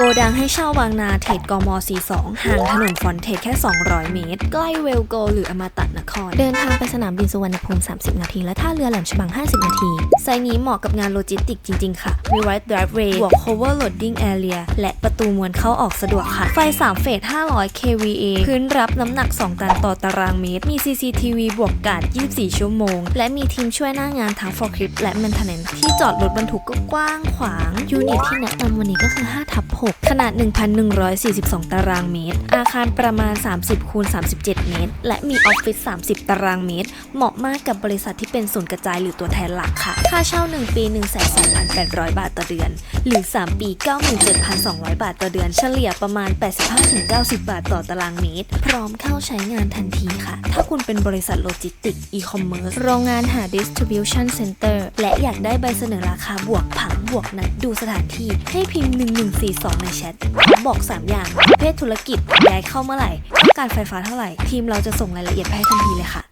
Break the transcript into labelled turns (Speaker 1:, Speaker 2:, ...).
Speaker 1: โกดังให้เช่าวางนาเทรดกม 42 ห่างถนนฟอนเทรดแค่ 200 เมตร ใกล้เวลโก หรืออมตะนคร เดินทางไปสนามบินสุวรรณภูมิ 30 นาที และท่าเรือแหลมฉบัง 50 นาที ไซต์นี้เหมาะกับงานโลจิสติกจริง ๆ ค่ะ มี right driveway บวก cover loading area และประตูมวลเข้าออกสะดวกค่ะ ไฟ 3 เฟส 500 kVA พื้นรับน้ำหนัก 2 ตันต่อตารางเมตร มี CCTV บวกการ์ด24 ชั่วโมง และมีทีมช่วยหน้างานทั้ง forklift และ maintenance ที่จอดรถบรรทุกก็กว้างขวางยูนิตที่แนะนำวันนี้ก็คือ5ทับ6ขนาด 1,142 ตารางเมตร อาคารประมาณ 30 คูณ 37 เมตร และมีออฟฟิศ 30 ตารางเมตร เหมาะมากกับบริษัทที่เป็นศูนย์กระจายหรือตัวแทนหลักค่ะ ค่าเช่า 1 ปี 1,2,800 บาทต่อเดือน หรือ 3 ปี 97,200 บาทต่อเดือน เฉลี่ยประมาณ 85-90 บาทต่อตารางเมตร พร้อมเข้าใช้งานทันทีค่ะ ถ้าคุณเป็นบริษัทโลจิสติก อีคอมเมิร์ซ โรงงานหาดิส distribution center และอยากได้ใบเสนอราคาบวกผัง บวกนัดดูสถานที่ให้พิมพ์ 1142 ในแชทบอก 3 อย่างประเภทธุรกิจย้ายเข้าเมื่อไหร่ต้องการไฟฟ้าเท่าไหร่ ทีมเราจะส่งรายละเอียดให้ทันทีเลยค่ะ